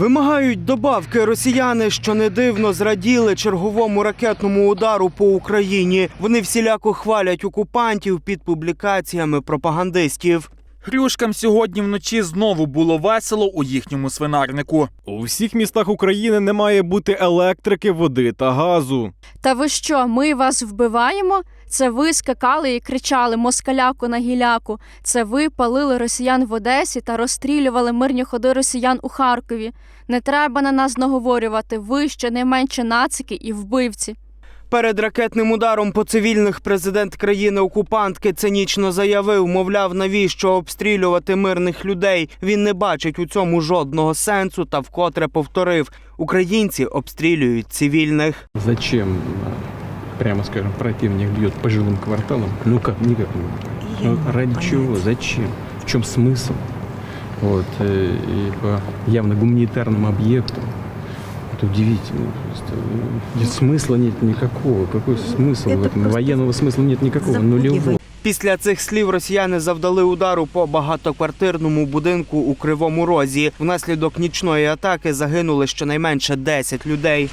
Вимагають добавки росіяни, що не дивно зраділи черговому ракетному удару по Україні. Вони всіляко хвалять окупантів під публікаціями пропагандистів. Хрюшкам сьогодні вночі знову було весело у їхньому свинарнику. У всіх містах України не має бути електрики, води та газу. Та ви що, ми вас вбиваємо? Це ви скакали і кричали москаляку на гіляку. Це ви палили росіян в Одесі та розстрілювали мирні ходи росіян у Харкові. Не треба на нас наговорювати. Ви щонайменше нацики і вбивці. Перед ракетним ударом по цивільних президент країни-окупантки цинічно заявив, мовляв, навіщо обстрілювати мирних людей. Він не бачить у цьому жодного сенсу та вкотре повторив: українці обстрілюють цивільних. Зачем, э, прямо скажем, противник бьет по жилым кварталам? Ну как, никак не Ну, Ради чего? Зачем? В чем смысл? Вот, э, и по явно гуманитарному объекту. Это удивительно. Просто, э, Смысла нет никакого. Какой смысл в этом? Военного смысла нет никакого, нулевого. Після цих слів росіяни завдали удару по багатоквартирному будинку у Кривому Розі. Внаслідок нічної атаки загинули щонайменше 10 людей.